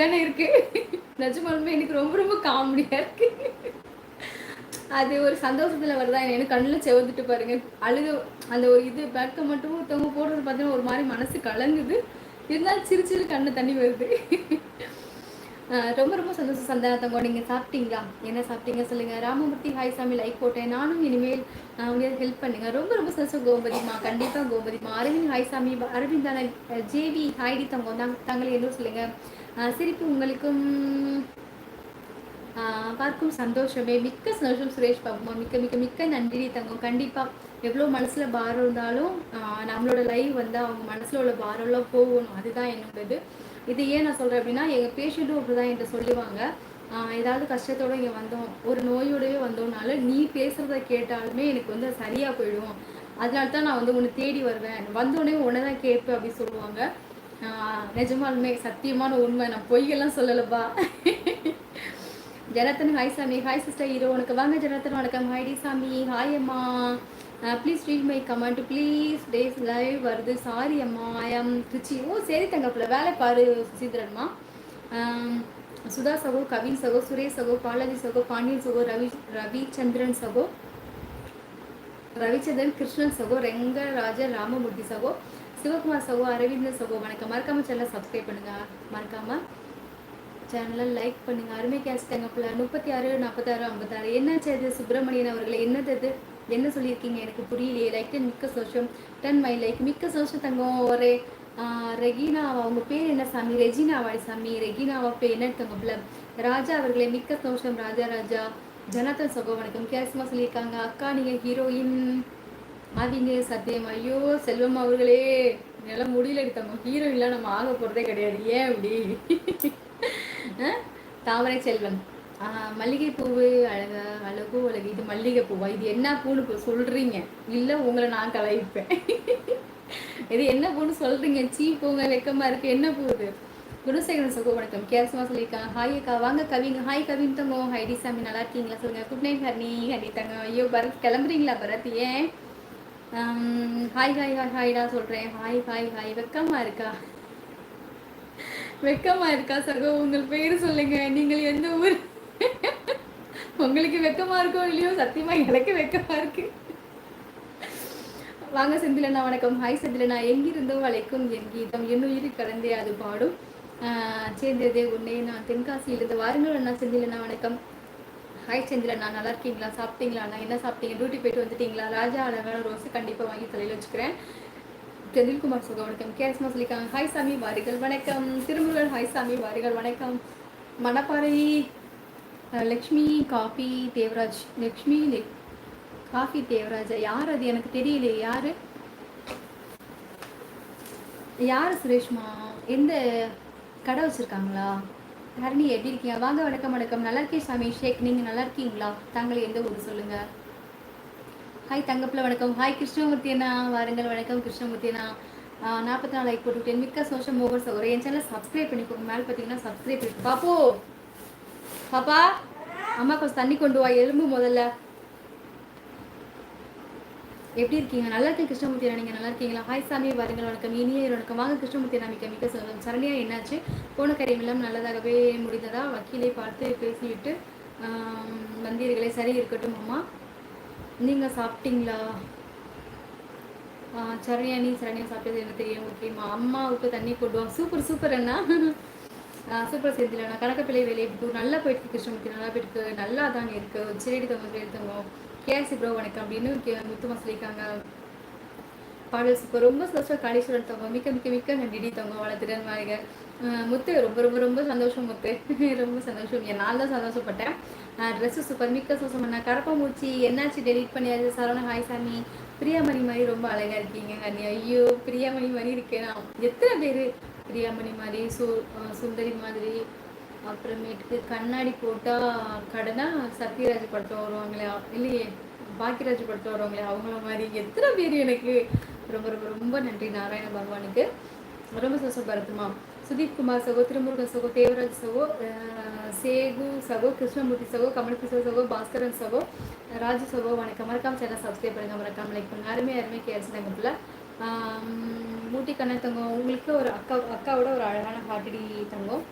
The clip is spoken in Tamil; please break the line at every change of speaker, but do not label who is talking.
தானே இருக்கு. நிஜமாலுமே எனக்கு ரொம்ப ரொம்ப காமெடியா இருக்கு. அது ஒரு சந்தோஷத்துல வருதா எனக்கு கண்ணில் செவந்துட்டு பாருங்க. அழுக அந்த ஒரு இது பேக்கை மட்டும் ஒருத்தவங்க போடுறது பார்த்தீங்கன்னா ஒரு மாதிரி மனசு கலங்குது. இருந்தாலும் சிறு சிறு கண்ணு தண்ணி வருது. ரொம்ப ரொம்ப சந்தோஷம் சந்தான தங்கம். நீங்கள் சாப்பிட்டீங்களா? என்ன சாப்பிட்டீங்க சொல்லுங்கள் ராமமூர்த்தி ஹாய் சாமி லைக் போட்டேன். நானும் இனிமேல் உங்களுக்கு ஹெல்ப் பண்ணுங்க. ரொம்ப ரொம்ப சந்தோஷம் கோபதிமா கண்டிப்பாக கோபதிமா அரவிந்த் ஹாய் சாமி அரவிந்தான ஜேவி ஹாய்டி தங்கம். தான் தங்களை எதுவும் சொல்லுங்கள் சிரிப்பு உங்களுக்கும் பார்க்கும் சந்தோஷமே. மிக்க சந்தோஷம் சுரேஷ் பாபுமா மிக்க மிக்க மிக்க நன்றி தங்கம். கண்டிப்பாக எவ்வளோ மனசில் பாரம் இருந்தாலும் நம்மளோட லைவ் வந்து அவங்க மனசில் உள்ள பாரம்லாம் போகணும். அதுதான் என்னோடது. இது ஏன் நான் சொல்கிறேன் அப்படின்னா எங்கள் பேஷண்ட்டும் அப்படி தான் என்கிட்ட சொல்லுவாங்க. ஏதாவது கஷ்டத்தோடு இங்கே வந்தோம். ஒரு நோயோடவே வந்தோம்னாலும் நீ பேசுகிறத கேட்டாலுமே எனக்கு வந்து சரியாக போயிடும். அதனால தான் நான் வந்து உன்னை தேடி வருவேன். வந்தோடனே உன்னை தான் கேட்பேன் அப்படின்னு சொல்லுவாங்க. நிஜமாலுமே சத்தியமான உண்மை. நான் பொய்யெல்லாம் சொல்லலப்பா. ஜனத்தன் ஹாய் சாமி. ஹாய் சிஸ்டர் ஹீரோ உனக்கு வாங்க ஜனத்தன். வணக்கம். ஹாய்டி சாமி. ஹாய் அம்மா. Please read my comment please days live வருது. சாரி அம்மா. ஐ ஆம் திருச்சி ஓ சரி தங்கப்பில். வேலை பாரு சுசீந்திரன்மா சுதா சகோ கவின் சகோ சுரேஷ் சகோ பாலாஜி சகோ பாண்டியன் சகோ ரவி ரவிச்சந்திரன் சகோ ரவிச்சந்திரன் கிருஷ்ணன் சகோ ரெங்கராஜ ராமமூர்த்தி சகோ சிவகுமார் சகோ அரவிந்தன் சகோ. வணக்கம். மறக்காம சேனலை சப்ஸ்கிரைப் பண்ணுங்க. மறக்காம சேனலை லைக் பண்ணுங்க. அருமை கேஸ் தங்கப்பில் முப்பத்தி ஆறு நாற்பத்தாறு ஐம்பத்தாறு என்ன செய்து சுப்பிரமணியன் அவர்களை என்னது என்ன சொல்லியிருக்கீங்க? எனக்கு புரியலையே. லைக் டென் மிக்க சோஷம் டன் மை லைக் மிக்க சோஷம் தங்கம். ஒரு ரெகினாவா அவங்க பேர் என்ன சாமி? ரெஜினாவாடி சாமி ரெகினாவா பேர் என்ன தங்கப்பிள்ள ராஜா அவர்களே மிக்க சோஷம் ராஜா ராஜா. ஜனதன் சகோ வணக்கம். கேஸ்மா சொல்லியிருக்காங்க. அக்கா நீங்கள் ஹீரோயின் ஆவிங்க சத்தியம் ஐயோ செல்வம் அவர்களே. என்னால் முடியல எடுத்தாங்க ஹீரோயின்லாம் நம்ம ஆக போகிறதே கிடையாது. ஏன் அப்படி தாமரை செல்வன் மல்லிகை பூவு அழக அழகு அழகு இது மல்லிகை பூவா இது என்ன பூன்னு சொல்றீங்க? இல்லை உங்களை நான் கலாய்ப்பேன். இது என்ன பூன்னு சொல்றீங்க? சீ பூங்க வெக்கமா இருக்கு. என்ன பூ இது? குணசேகரன் சகோ வணக்கம். கேசமா சொல்லியிருக்காங்க ஹாய் அக்கா. வாங்க கவிங்க. ஹாய் கவின் தங்கோ. ஹைடி சாமி நல்லா இருக்கீங்களா? சொல்லுங்க. Good night ஹர்னி. ஹரி தங்க. ஐயோ பரத் கிளம்புறீங்களா பரத்? ஏன்? ஹாய் ஹாய் ஹாய் ஹாய்டா சொல்றேன். ஹாய் ஹாய் ஹாய் வெக்கமா இருக்கா? வெக்கமா இருக்கா சகோ? உங்கள் பேர் சொல்லுங்க. நீங்கள் எந்த ஊர்? உங்களுக்கு வெக்கமா இருக்கோ இல்லையோ? சத்தியமா எனக்கு வெக்கமா இருக்கு. வாங்க செந்திலண்ணா வணக்கம். ஹாய் செந்திலண்ணா. எங்கிருந்தோ அழைக்கும் என் கீதம். என் கடந்தே அது பாடும். சேர்ந்ததே உன்னே நான் தென்காசியிலிருந்து வாருங்கள் அண்ணா செந்திலண்ணா வணக்கம். ஹாய் செந்திலண்ணா நல்லா இருக்கீங்களா? சாப்பிட்டீங்களா அண்ணா என்ன சாப்பிட்டீங்க? டியூட்டி போயிட்டு வந்துட்டீங்களா? ராஜா அழகான ரோஸு கண்டிப்பாக வாங்கி தலையில் வச்சுக்கிறேன். செந்தில்குமார் சுக வணக்கம். கேஸ்மா சொல்லியிருக்காங்க ஹாய் சாமி வாரிகள் வணக்கம். திருமுருகன் ஹாய் சாமி வாரிகள் வணக்கம். மணப்பாறை லக்ஷ்மி காஃபி தேவராஜ். லக்ஷ்மி காஃபி தேவராஜ். யார் அது? எனக்கு தெரியல யார்? யார் சுரேஷ்மா? எந்த கடை வச்சுருக்காங்களா? ஹரணி எப்படி இருக்கீங்க? வாங்க வணக்கம் வணக்கம். நல்லா இருக்கே சாமி ஷேக். நீங்கள் நல்லா இருக்கீங்களா? தாங்கள் எந்த ஊர் சொல்லுங்கள் ஹாய் தங்கப்பில் வணக்கம். ஹாய் கிருஷ்ணமூர்த்தி அண்ணா. வாருங்கள். வணக்கம் கிருஷ்ணமூர்த்தி அண்ணா. நாற்பத்தி நாலு லைக் போட்டுக்கிட்டேன் மிக்க சோஷியல் மூவர்ஸ் ஒரு என் சேனல் சப்ஸ்கிரைப் பண்ணிக்கோங்க. மேலே பார்த்தீங்கன்னா சப்ஸ்கிரைப் பண்ணி பாப்போ. பாப்பா அம்மா கொஞ்சம் தண்ணி கொண்டு வா. எலும்பு முதல்ல. எப்படி இருக்கீங்க? நல்லா இருக்கேன் கிருஷ்ணமூர்த்தி நீங்கள் நல்லா இருக்கீங்களா? ஹாய் சாமி. வாருங்கள். வணக்கம். இனிய வணக்கம். வாங்க கிருஷ்ணமூர்த்தி நம்பிக்கை மிக்க சொல்லுங்கள் சரணியா என்னாச்சு? போன கரியமெல்லாம் நல்லதாகவே முடிந்ததா? வக்கீலை பார்த்து பேசிவிட்டு வந்தீர்களே சரி இருக்கட்டும் அம்மா. நீங்கள் சாப்பிட்டீங்களா? சரணியா நீ சரணியா சாப்பிட்டது எனக்கு தெரியும். ஓகேம்மா அம்மாவுக்கு தண்ணி போடுவோம் சூப்பர் சூப்பர் அண்ணா. சூப்பர் செந்தில் நான் கணக்கப்பிள்ளை வேலையை நல்லா போயிட்டு கிருஷ்ணமூர்த்தி நல்லா போயிட்டு நல்லா தாங்க இருக்கு. செடி தங்க எடுத்தவங்க கேசி ப்ரோ வணக்கம் அப்படின்னு முத்துமா சொல்லியிருக்காங்க. பாடல் இப்போ ரொம்ப சந்தோஷம் காளீஸ்வரன் தவங்க மிக்க மிக்க மிக்க நன்றி தவங்க வளர்த்துடன் மாதிரி முத்து ரொம்ப ரொம்ப ரொம்ப சந்தோஷம் முத்து. ரொம்ப சந்தோஷம். என் நான் தான் சந்தோஷப்பட்டேன். ட்ரெஸ்ஸு சூப்பர் மிக்க சந்தோஷம் பண்ண கரப்பமூச்சி என்னாச்சு? டெலிட் பண்ணியாச்சு. சரவண ஹாய் சாமி. பிரியாமணி மாதிரி ரொம்ப அழகாக இருக்கீங்க கண்ணி. ஐயோ பிரியாமணி மாதிரி இருக்கேன் நான். எத்தனை பேர்? பிரியாமணி மாதிரி சு சுந்தரி மாதிரி. அப்புறமேட்டுக்கு கண்ணாடி போட்டால் கடனா சத்யராஜ் படத்தை வருவாங்களே? இல்லையே பாக்கியராஜ் படத்தை வருவாங்களே அவங்கள மாதிரி. எத்தனை பேர் எனக்கு? ரொம்ப ரொம்ப ரொம்ப நன்றி நாராயண பகவானுக்கு. ரொம்ப சந்தோஷம் சுதீப் குமார் சகோ திருமுருகன் சகோ தேவராஜ் சகோ சேகு சகோ கிருஷ்ணமூர்த்தி சகோ கமலகிருஷ்ண சகோ பாஸ்கரன் சகோ ராஜு சகோ வணக்கம். மறக்காம சேனல் சப்ஸ்கிரைப் பண்ணுங்க. மறக்காம லைக் பண்ணுங்க. அருமை அருமை கேர்ஸ் பிள்ளை மூட்டி கண்ணன் தங்கம். உங்களுக்கு ஒரு அக்கா அக்காவோட ஒரு அழகான ஹார்ட்டடி தங்கம்.